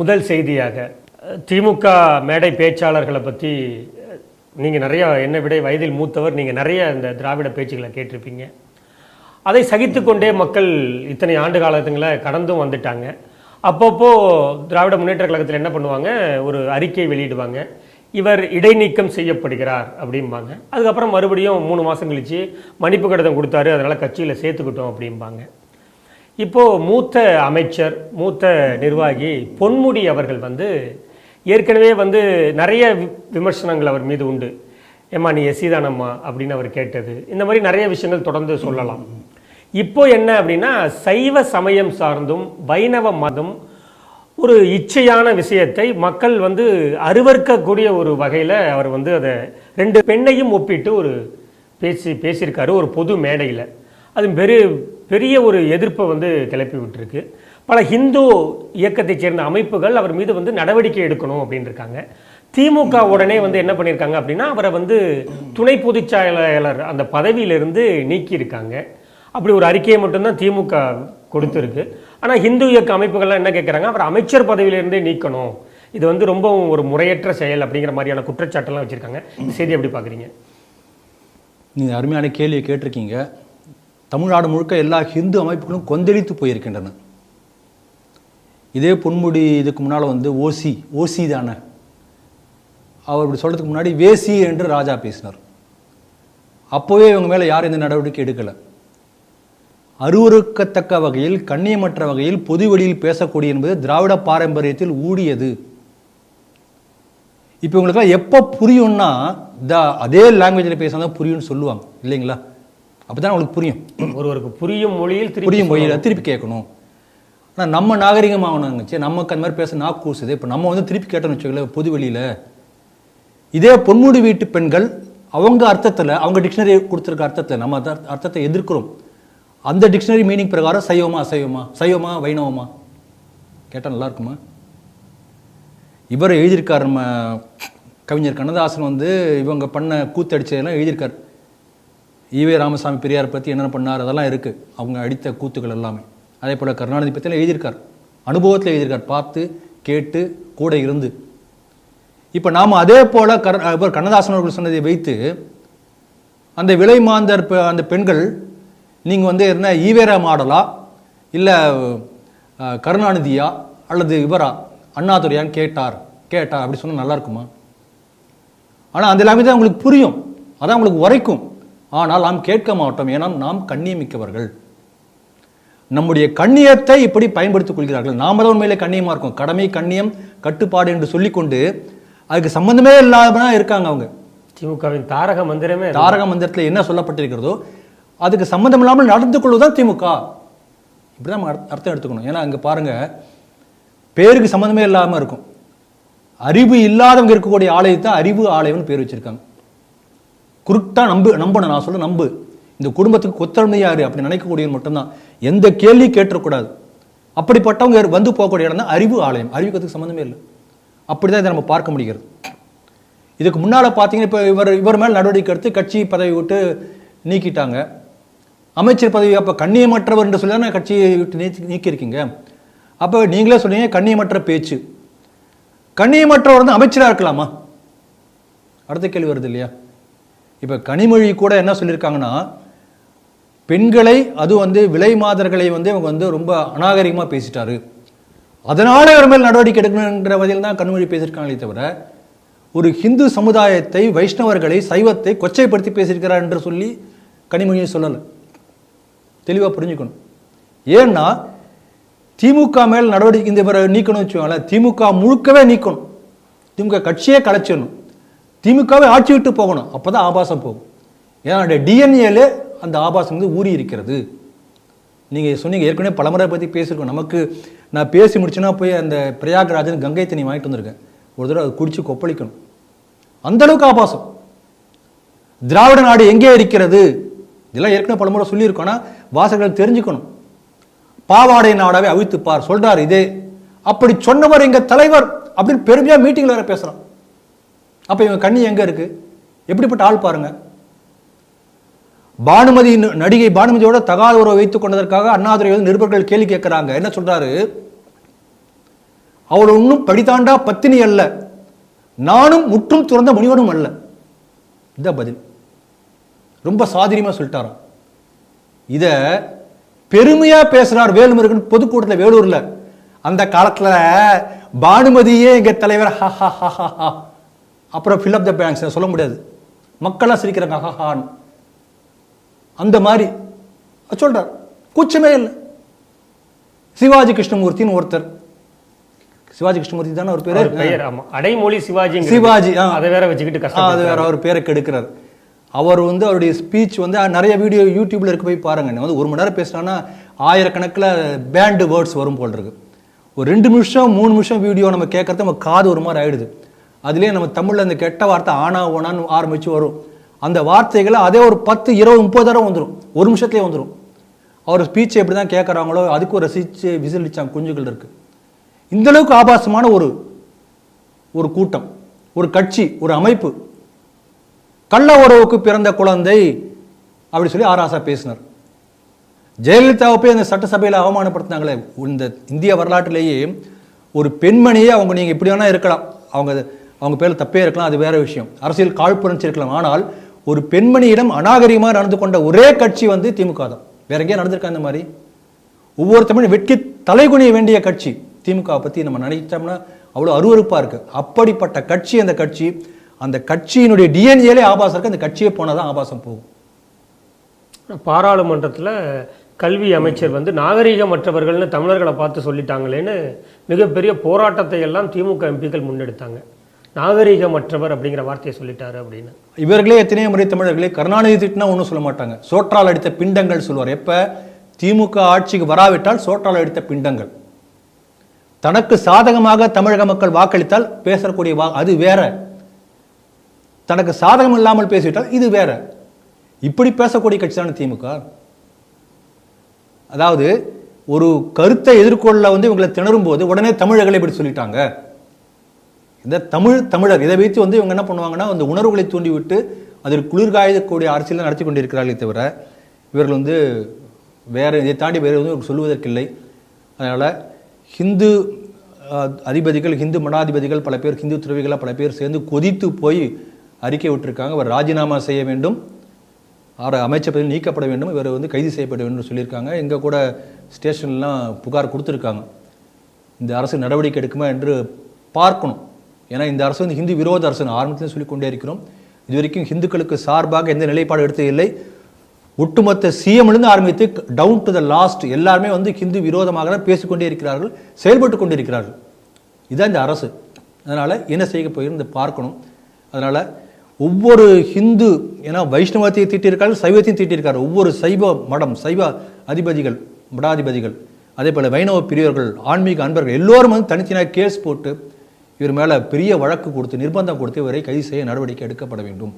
முதல் செய்தியாக திமுக மேடை பேச்சாளர்களை பற்றி நீங்கள் நிறையா என்னை விட வயதில் மூத்தவர் நீங்கள் நிறைய இந்த திராவிட பேச்சுகளை கேட்டிருப்பீங்க. அதை சகித்துக்கொண்டே மக்கள் இத்தனை ஆண்டு காலத்துங்களை கடந்தும் வந்துட்டாங்க. அப்பப்போ திராவிட முன்னேற்ற கழகத்தில் என்ன பண்ணுவாங்க? ஒரு அறிக்கை வெளியிடுவாங்க. இவர் இடைநீக்கம் செய்யப்படுகிறார் அப்படிம்பாங்க. அதுக்கப்புறம் மறுபடியும் மூணு மாதம் கழிச்சு மன்னிப்பு கடிதம் கொடுத்தாரு அதனால் கட்சியில் சேர்த்துக்கிட்டோம் அப்படிம்பாங்க. இப்போது மூத்த அமைச்சர் மூத்த நிர்வாகி பொன்முடி அவர்கள் வந்து ஏற்கனவே வந்து நிறைய வி- விமர்சனங்கள் அவர் மீது உண்டு. ஏம்மா நீ எசிதானம்மா அப்படின்னு அவர் கேட்டது. இந்த மாதிரி நிறைய விஷயங்கள் தொடர்ந்து சொல்லலாம். இப்போ என்ன அப்படின்னா சைவ சமயம் சார்ந்தும் வைணவ மதம் ஒரு இச்சையான விஷயத்தை மக்கள் வந்து அருவருக்கக்கூடிய ஒரு வகையில் அவர் வந்து அதை ரெண்டு பெண்ணையும் ஒப்பிட்டு ஒரு பேசி பேசியிருக்காரு ஒரு பொது மேடையில். அது பெரிய பெரிய ஒரு எதிர்ப்பை வந்து கிளப்பி விட்டுருக்கு. பல ஹிந்து இயக்கத்தைச் சேர்ந்த அமைப்புகள் அவர் மீது வந்து நடவடிக்கை எடுக்கணும் அப்படின்னு இருக்காங்க திமுக உடனே வந்து என்ன பண்ணியிருக்காங்க அப்படின்னா அவரை வந்து துணை பொதுச் செயலாளர் அந்த பதவியிலிருந்து நீக்கியிருக்காங்க. அப்படி ஒரு அறிக்கையை மட்டும்தான் திமுக கொடுத்துருக்கு. ஆனால் ஹிந்து இயக்க அமைப்புகள்லாம் என்ன கேட்குறாங்க அவர் அமைச்சர் பதவியிலிருந்தே நீக்கணும். இது வந்து ரொம்ப ஒரு முறையற்ற செயல் அப்படிங்கிற மாதிரியான குற்றச்சாட்டெல்லாம் வச்சுருக்காங்க. செய்தி எப்படி பார்க்குறீங்க நீங்கள் அருமையான கேள்வியை கேட்டிருக்கீங்க. தமிழ்நாடு முழுக்க எல்லா ஹிந்து அமைப்புகளும் கொந்தளித்து போயிருக்கின்றன. இதே பொன்முடி இதுக்கு முன்னால் வந்து ஓசி ஓசி தானே. அவர் இப்படி சொல்கிறதுக்கு முன்னாடி வேசி என்று ராஜா பேசினார். அப்போவே இவங்க மேலே யாரும் எந்த நடவடிக்கை எடுக்கலை. அருவருக்கத்தக்க வகையில் கண்ணியமற்ற வகையில் பொது வெளியில் பேசக்கூடிய என்பது திராவிட பாரம்பரியத்தில் ஊடியது. இப்போ உங்களுக்குலாம் எப்போ புரியும்னா த அதே லாங்குவேஜில் பேசினா தான் புரியும்னு சொல்லுவாங்க இல்லைங்களா? அப்போ தான் உங்களுக்கு புரியும். ஒருவருக்கு புரியும் மொழியில் புரியும் மொழியில் திருப்பி கேட்கணும். ஆனால் நம்ம நாகரிகமாகணுங்க சரி நமக்கு அந்த மாதிரி பேச நாக்கு கூசுது இப்போ நம்ம வந்து திருப்பி கேட்டோம்னு வச்சுக்கல பொது வெளியில். இதே பொன்முடி வீட்டு பெண்கள் அவங்க அர்த்தத்தில் அவங்க டிக்ஷனரி கொடுத்துருக்க அர்த்தத்தில் நம்ம அர்த்த- அர்த்தத்தை எதிர்க்கிறோம். அந்த டிக்ஷனரி மீனிங் பிரகாரம் சைவமா அசைவமா சைவமா வைணவமா? கேட்டால் நல்லா இருக்குமா? இவர் எழுதியிருக்கார் நம்ம கவிஞர் கண்ணதாசன் வந்து இவங்க பண்ண கூத்தடிச்சதெல்லாம் எழுதியிருக்கார். ஈவே ராமசாமி பெரியார் பற்றி என்னென்ன பண்ணார்? அதெல்லாம் இருக்குது அவங்க அடித்த கூத்துக்கள் எல்லாமே. அதே போல் கருணாநிதி பற்றிலாம் எழுதியிருக்கார். அனுபவத்தில் எழுதியிருக்கார். பார்த்து கேட்டு கூட இருந்து. இப்போ நாம் அதே போல் கர் இவர் கண்ணதாசன் அவர்கள் சொன்னதை வைத்து அந்த விலை மாந்தர் பெ- அந்த பெண்கள் நீங்கள் வந்து என்ன ஈவேரா மாடலா? இல்லை கருணாநிதியா? அல்லது இவரா? அண்ணாதுரையான்னு கேட்டார். கேட்டார் அப்படி சொன்னால் நல்லா இருக்குமா? ஆனால் அந்த எல்லாமே தான் உங்களுக்கு புரியும். அதான் உங்களுக்கு உரைக்கும். ஆனால் நாம் கேட்க மாட்டோம். ஏன்னா நாம் கண்ணியமிக்கவர்கள். நம்முடைய கண்ணியத்தை இப்படி பயன்படுத்திக் கொள்கிறார்கள். நாம தான் உண்மையிலே கண்ணியமா இருக்கும். கடமை கண்ணியம் கட்டுப்பாடு என்று சொல்லிக்கொண்டு அதுக்கு சம்பந்தமே இல்லாம இருக்காங்க அவங்க. திமுகவின் தாரக மந்திரமே. தாரக மந்திரத்தில் என்ன சொல்லப்பட்டிருக்கிறதோ அதுக்கு சம்பந்தம் இல்லாமல் நடந்து கொள்வதுதான் திமுக. இப்படிதான் நம்ம அர்த்த- அர்த்தம் எடுத்துக்கணும். ஏன்னா அங்க பாருங்க பேருக்கு சம்பந்தமே இல்லாம இருக்கும். அறிவு இல்லாதவங்க இருக்கக்கூடிய ஆலயத்தை அறிவு ஆலயம்னு பேர் வச்சிருக்காங்க. குருட்டா நம்பு நம்பணும் நான் சொல்ல நம்பு. இந்த குடும்பத்துக்கு கொத்தழமை யார்? அப்படி நினைக்கக்கூடியவன் மட்டும்தான். எந்த கேள்வி கேட்டக்கூடாது அப்படிப்பட்டவங்க வந்து போகக்கூடிய இடம் தான் அறிவு ஆலயம். அறிவுக்கு சம்மந்தமே இல்லை. அப்படிதான் இதை நம்ம பார்க்க முடிகிறது. இதுக்கு முன்னால் பார்த்தீங்கன்னா இப்போ இவர் இவர் மேல் நடவடிக்கை எடுத்து கட்சி பதவி விட்டு நீக்கிட்டாங்க. அமைச்சர் பதவி அப்போ கண்ணியமற்றவர் என்று சொல்லி தானே கட்சியை விட்டு நீக்கி நீக்கியிருக்கீங்க? அப்போ நீங்களே சொன்னீங்க கண்ணியமற்ற பேச்சு. கண்ணியமற்றவர் வந்து அமைச்சராக இருக்கலாமா? அடுத்த கேள்வி வருது இல்லையா? இப்போ கனிமொழி கூட என்ன சொல்லியிருக்காங்கன்னா பெண்களை அது வந்து விலை மாதர்களை வந்து இவங்க வந்து ரொம்ப அநாகரிகமாக பேசிட்டாரு. அதனால இவர் மேல் நடவடிக்கை எடுக்கணுன்ற வகையில் தான் கனிமொழி பேசியிருக்காங்களே தவிர ஒரு ஹிந்து சமுதாயத்தை வைஷ்ணவர்களை சைவத்தை கொச்சைப்படுத்தி பேசியிருக்கிறார் என்று சொல்லி கனிமொழியை சொல்லலை. தெளிவாக புரிஞ்சுக்கணும். ஏன்னா திமுக மேல் நடவடிக்கை இந்த பிறகு நீக்கணும்னு வச்சுக்கோங்களேன் திமுக முழுக்கவே நீக்கணும். திமுக கட்சியே கலைச்சிடணும். திமுகவே ஆட்சி விட்டு போகணும். அப்போ தான் ஆபாசம் போகும். ஏன்னா டிஎன்ஏல அந்த ஆபாசம் வந்து ஊறி இருக்கிறது. நீங்கள் சொன்னீங்க ஏற்கனவே பலமுறை பற்றி பேசியிருக்கோம். நமக்கு நான் பேசி முடிச்சுன்னா போய் அந்த பிரயாகராஜன் கங்கை தண்ணி வாங்கிட்டு வந்திருக்கேன். ஒரு தடவை அதை குடித்து கொப்பளிக்கணும். அந்த அளவுக்கு ஆபாசம். திராவிட நாடு எங்கே இருக்கிறது? இதெல்லாம் ஏற்கனவே பலமுறை சொல்லியிருக்கோன்னா வாசகர்கள் தெரிஞ்சுக்கணும். பாவாடை நாடாவே அவித்துப்பார் சொல்கிறார் இதே. அப்படி சொன்னவர் எங்கள் தலைவர் அப்படின்னு பெருமையாக மீட்டிங்கில் வேறு பேசுகிறான் அப்போ இவங்க கண்ணி எங்க இருக்கு? எப்படிப்பட்ட ஆள் பாருங்க. பானுமதி நடிகை பானுமதியோட தகாத உறவை வைத்துக் கொண்டதற்காக அண்ணாதுரை வந்து நிருபர்கள் கேள்வி கேட்கிறாங்க. என்ன சொல்றாரு? அவள் ஒன்றும் படித்தாண்டா பத்தினி அல்ல. நானும் முற்றும் துறந்த முனிவனும் அல்ல. இந்த பதில். ரொம்ப சாதுரியமா சொல்லிட்டாராம். இத பெருமையா பேசுறார் வேலுமுருகன் பொதுக்கூட்டத்தில் வேலூர்ல. அந்த காலத்துல பானுமதியே எங்க தலைவர் ஹா ஹா ஹா ஹா ஹா. அப்புறம் ஃபில் அப் த பேங்க்ஸ் சொல்ல முடியாது. மக்கள்லாம் சிரிக்கிறாங்க ஹா ஹான்னு அந்த மாதிரி. சொல்றார். கூச்சமே இல்லை. சிவாஜி கிருஷ்ணமூர்த்தின்னு ஒருத்தர். சிவாஜி கிருஷ்ணமூர்த்தி தானே ஒரு பேரு? பெயர் அடைமொழி சிவாஜி சிவாஜி. அதை வேற வச்சுக்கிட்டு ஆ, அது கஷ்டம் வேற அவர் பேரை கெடுக்கிறார். அவர் வந்து அவருடைய ஸ்பீச் வந்து நிறைய வீடியோ யூடியூப்ல இருக்க போய் பாருங்க. நான் வந்து ஒரு மணி நேரம் பேசினான்னா ஆயிரக்கணக்கில் பேண்டு வேர்ட்ஸ் வரும் போல் இருக்கு. ஒரு ரெண்டு நிமிஷம் மூணு நிமிஷம் வீடியோ நம்ம கேட்கறது நம்ம காது ஒரு மாதிரி ஆயிடுது. அதுலேயே நம்ம தமிழில் அந்த கெட்ட வார்த்தை ஆனா ஓனான்னு ஆரம்பித்து வரும். அந்த வார்த்தைகளை அதே ஒரு பத்து இருபது முப்பது தடவை வந்துடும் ஒரு நிமிஷத்துலேயே வந்துடும் அவர் ஸ்பீச் எப்படி தான் கேட்குறாங்களோ அதுக்கு ஒரு ரசித்து விசிலிச்சாங்க குஞ்சுகள் இருக்குது இந்த அளவுக்கு ஆபாசமான ஒரு ஒரு கூட்டம் ஒரு கட்சி ஒரு அமைப்பு. கள்ள உறவுக்கு பிறந்த குழந்தை அப்படி சொல்லி ஆராசா பேசினார். ஜெயலலிதாவை போய் அந்த சட்டசபையில் அவமானப்படுத்தினாங்களே இந்த இந்திய வரலாற்றிலேயே ஒரு பெண்மணியே அவங்க நீங்கள் இப்படி வேணால் இருக்கலாம். அவங்க அவங்க பேரில் தப்பே இருக்கலாம் அது வேற விஷயம். அரசியல் காழ்ப்புணர்ச்சி இருக்கலாம். ஆனால் ஒரு பெண்மணியிடம் அநாகரிகமாக நடந்து கொண்ட ஒரே கட்சி வந்து திமுக தான். வேற எங்கேயா நடந்திருக்கா இந்த மாதிரி? ஒவ்வொரு தமிழும் வெட்கி தலைகுனிய வேண்டிய கட்சி திமுக பற்றி நம்ம நினைச்சோம்னா அவ்வளோ அருவருப்பாக இருக்குது அப்படிப்பட்ட கட்சி அந்த கட்சி அந்த கட்சியினுடைய டிஎன்ஏலே ஆபாசம் இருக்கு. அந்த கட்சியே போனால் தான் ஆபாசம் போகும். பாராளுமன்றத்தில் கல்வி அமைச்சர் வந்து நாகரீகமற்றவர்கள்னு தமிழர்களை பார்த்து சொல்லிட்டாங்களேன்னு மிகப்பெரிய போராட்டத்தை எல்லாம் திமுக எம்பிக்கள் முன்னெடுத்தாங்க. நாகரிகமற்றவர் அப்படிங்கிற வார்த்தையை சொல்லிட்டாரு அப்படின்னு. இவர்களே எத்தனையோ முறை தமிழர்களே கருணாநிதி திட்டினா ஒன்றும் சொல்ல மாட்டாங்க. சோற்றால் அடித்த பிண்டங்கள் சொல்லுவார். எப்போ? திமுக ஆட்சிக்கு வராவிட்டால் சோற்றால் அடித்த பிண்டங்கள். தனக்கு சாதகமாக தமிழக மக்கள் வாக்களித்தால் பேசக்கூடிய வா அது வேற. தனக்கு சாதகம் இல்லாமல் பேசிவிட்டால் இது வேற. இப்படி பேசக்கூடிய கட்சி தானே திமுக? அதாவது ஒரு கருத்தை எதிர்கொள்ள வந்து இவங்களை திணறும் போது உடனே தமிழர்களை இப்படி சொல்லிட்டாங்க. இந்த தமிழ் தமிழர் இதை வைத்து வந்து இவங்க என்ன பண்ணுவாங்கன்னா அந்த உணர்வுகளை தூண்டிவிட்டு அதில் குளிர்காயக்கூடிய அரசியலை நடத்தி கொண்டிருக்கிறார்களே தவிர இவர்கள் வந்து வேறு இதை தாண்டி வேறு எதுவும் சொல்லுவதற்கில்லை. அதனால் ஹிந்து அதிபதிகள் ஹிந்து மடாதிபதிகள் பல பேர் ஹிந்து துறவிகளாக பல பேர் சேர்ந்து கொதித்து போய் அறிக்கை விட்டுருக்காங்க. அவர் ராஜினாமா செய்ய வேண்டும். அவர் அமைச்சர் பதவி நீக்கப்பட வேண்டும். இவர் வந்து கைது செய்யப்பட வேண்டும் சொல்லியிருக்காங்க. எங்கே கூட ஸ்டேஷன்லாம் புகார் கொடுத்துருக்காங்க. இந்த அரசு நடவடிக்கை எடுக்குமா என்று பார்க்கணும். ஏன்னா இந்த அரசு வந்து ஹிந்து விரோத அரசு ஆரம்பத்தில் சொல்லிக் கொண்டே இருக்கிறோம். இதுவரைக்கும் ஹிந்துக்களுக்கு சார்பாக எந்த நிலைப்பாடு எடுத்தது இல்லை. ஒட்டுமொத்த சிஎம்லேருந்து ஆரம்பித்து டவுன் டு த லாஸ்ட் எல்லாருமே வந்து ஹிந்து விரோதமாக தான் பேசிக்கொண்டே இருக்கிறார்கள் செயல்பட்டு கொண்டிருக்கிறார்கள் இதுதான் இந்த அரசு. அதனால் என்ன செய்ய போயிருந்து பார்க்கணும். அதனால் ஒவ்வொரு ஹிந்து ஏன்னா வைஷ்ணவத்தையும் திட்டிருக்கார்கள் சைவத்தையும் தீட்டியிருக்காரு ஒவ்வொரு சைவ மடம் சைவ அதிபதிகள் மடாதிபதிகள் அதே போல் வைணவ பிரியர்கள் ஆன்மீக அன்பர்கள் எல்லோரும் வந்து தனித்தனியாக கேஸ் போட்டு இவர் மேலே பெரிய வழக்கு கொடுத்து நிர்பந்தம் கொடுத்து இவரை கைது செய்ய நடவடிக்கை எடுக்கப்பட வேண்டும்.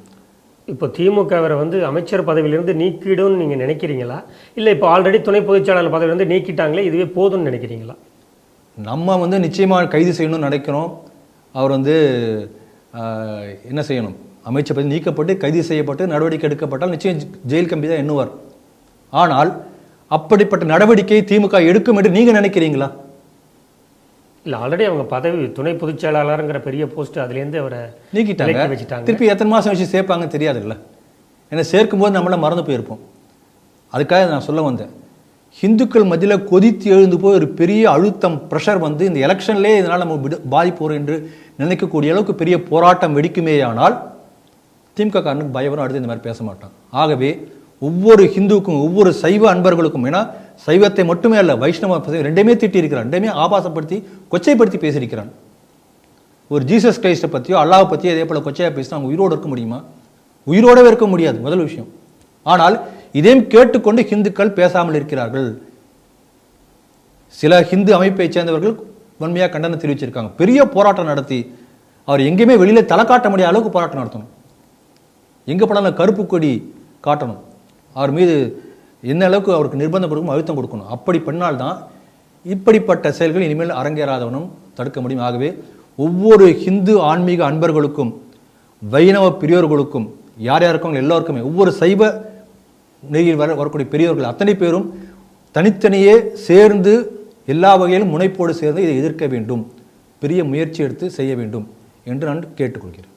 இப்போ திமுகவரை வந்து அமைச்சர் பதவியிலிருந்து நீக்கிடும்னு நீங்க நினைக்கிறீங்களா? இல்லை இப்போ ஆல்ரெடி துணை பொதுச்செயலாளர் பதவியிலிருந்து நீக்கிட்டாங்களே இதுவே போதும்னு நினைக்கிறீங்களா? நம்ம வந்து நிச்சயமாக கைது செய்யணும்னு நினைக்கிறோம். அவர் வந்து என்ன செய்யணும்? அமைச்சர் பதவி நீக்கப்பட்டு கைது செய்யப்பட்டு நடவடிக்கை எடுக்கப்பட்டால் நிச்சயம் ஜெயில் கம்பி தான் எண்ணுவார். ஆனால் அப்படிப்பட்ட நடவடிக்கை திமுக எடுக்கும் என்று நீங்க நினைக்கிறீங்களா? இல்லை ஆல்ரெடி அவங்க பதவி துணை பொதுச் செயலாளருங்கிற பெரிய போஸ்ட் அதுலேருந்து அவரை நீக்கிட்டாங்க. வச்சுட்டாங்க. திருப்பி எத்தனை மாசம் வச்சு சேர்ப்பாங்க தெரியாதுல்ல? ஏன்னா சேர்க்கும்போது நம்மள மறந்து போயிருப்போம். அதுக்காக நான் சொல்ல வந்தேன். ஹிந்துக்கள் மத்தியில் கொதித்து எழுந்து போய் ஒரு பெரிய அழுத்தம் ப்ரெஷர் வந்து இந்த எலெக்ஷன்லேயே இதனால் நம்ம விடு பாதிப்போம் என்று நினைக்கக்கூடிய அளவுக்கு பெரிய போராட்டம் வெடிக்குமேயானால் திமுக காரனுக்கு பயம் வரும் அடுத்து இந்த மாதிரி பேச மாட்டான். ஆகவே ஒவ்வொரு ஹிந்துவுக்கும் ஒவ்வொரு சைவ அன்பர்களுக்கும் ஏன்னா சைவத்தை மட்டுமே அல்ல வைஷ்ணவ ரெண்டுமே திட்டியிருக்கிறான். ரெண்டுமே ஆபாசப்படுத்தி கொச்சைப்படுத்தி பேசியிருக்கிறான். ஒரு ஜீசஸ் கிரைஸ்ட்டை பற்றியோ அல்லாவை பற்றியோ இதே போல் கொச்சையாக பேசினா அவங்க உயிரோடு இருக்க முடியுமா? உயிரோடவே இருக்க முடியாது முதல் விஷயம். ஆனால் இதையும் கேட்டுக்கொண்டு ஹிந்துக்கள் பேசாமல் இருக்கிறார்கள். சில ஹிந்து அமைப்பை சேர்ந்தவர்கள் வன்மையாக கண்டனம் தெரிவிச்சிருக்காங்க. பெரிய போராட்டம் நடத்தி அவர் எங்கேயுமே வெளியில் தலை காட்ட முடியாத அளவுக்கு போராட்டம் நடத்தணும். எங்கே படம் கருப்பு கொடி காட்டணும். அவர் மீது என்ன அளவுக்கு அவருக்கு நிர்பந்தம் கொடுக்கணும் அழுத்தம் கொடுக்கணும்? அப்படி பண்ணால்தான் இப்படிப்பட்ட செயல்கள் இனிமேல் அரங்கேறாதவனும் தடுக்க முடியும். ஆகவே ஒவ்வொரு ஹிந்து ஆன்மீக அன்பர்களுக்கும் வைணவ பெரியோர்களுக்கும் யார் யாருக்கும் எல்லோருக்குமே ஒவ்வொரு சைவ நெறியில் வர வரக்கூடிய பெரியவர்கள் அத்தனை பேரும் தனித்தனியே சேர்ந்து எல்லா வகையிலும் முனைப்போடு சேர்ந்து இதை எதிர்க்க வேண்டும். பெரிய முயற்சி எடுத்து செய்ய வேண்டும் என்று நான் கேட்டுக்கொள்கிறேன்.